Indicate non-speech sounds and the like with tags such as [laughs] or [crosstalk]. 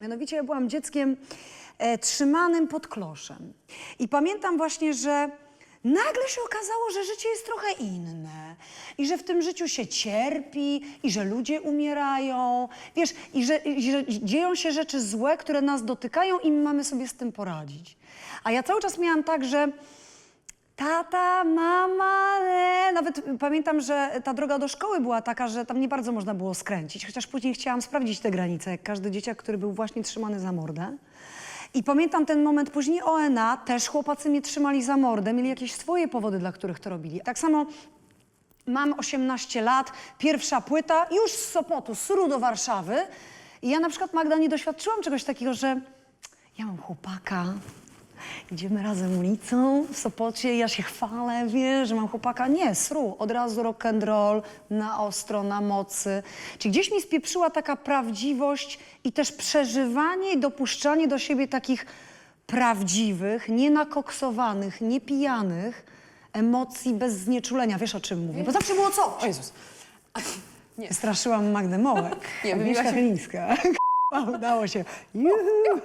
Mianowicie ja byłam dzieckiem e, trzymanym pod kloszem. I pamiętam właśnie, że nagle się okazało, że życie jest trochę inne. I że w tym życiu się cierpi, i że ludzie umierają. Wiesz, i że, i że dzieją się rzeczy złe, które nas dotykają i my mamy sobie z tym poradzić. A ja cały czas miałam tak, że Tata, mama, nawet pamiętam, że ta droga do szkoły była taka, że tam nie bardzo można było skręcić, chociaż później chciałam sprawdzić te granice, jak każdy dzieciak, który był właśnie trzymany za mordę. I pamiętam ten moment później ONA, też chłopacy mnie trzymali za mordę, mieli jakieś swoje powody, dla których to robili. Tak samo mam 18 lat, pierwsza płyta, już z Sopotu, z Suru do Warszawy. I ja na przykład, Magda, nie doświadczyłam czegoś takiego, że ja mam chłopaka, idziemy razem ulicą w Sopocie, ja się chwalę, wiesz, że mam chłopaka. Nie, sru, od razu rock and roll, na ostro, na mocy. Czy gdzieś mi spieprzyła taka prawdziwość i też przeżywanie i dopuszczanie do siebie takich prawdziwych, nienakoksowanych, niepijanych emocji bez znieczulenia. Wiesz, o czym mówię? Bo zawsze było coś. O Jezus. Nie. Straszyłaam Magdę Mołek. Nie, Agnieszka wybiłaś- Chylińska. [laughs] Udało się. Juhu.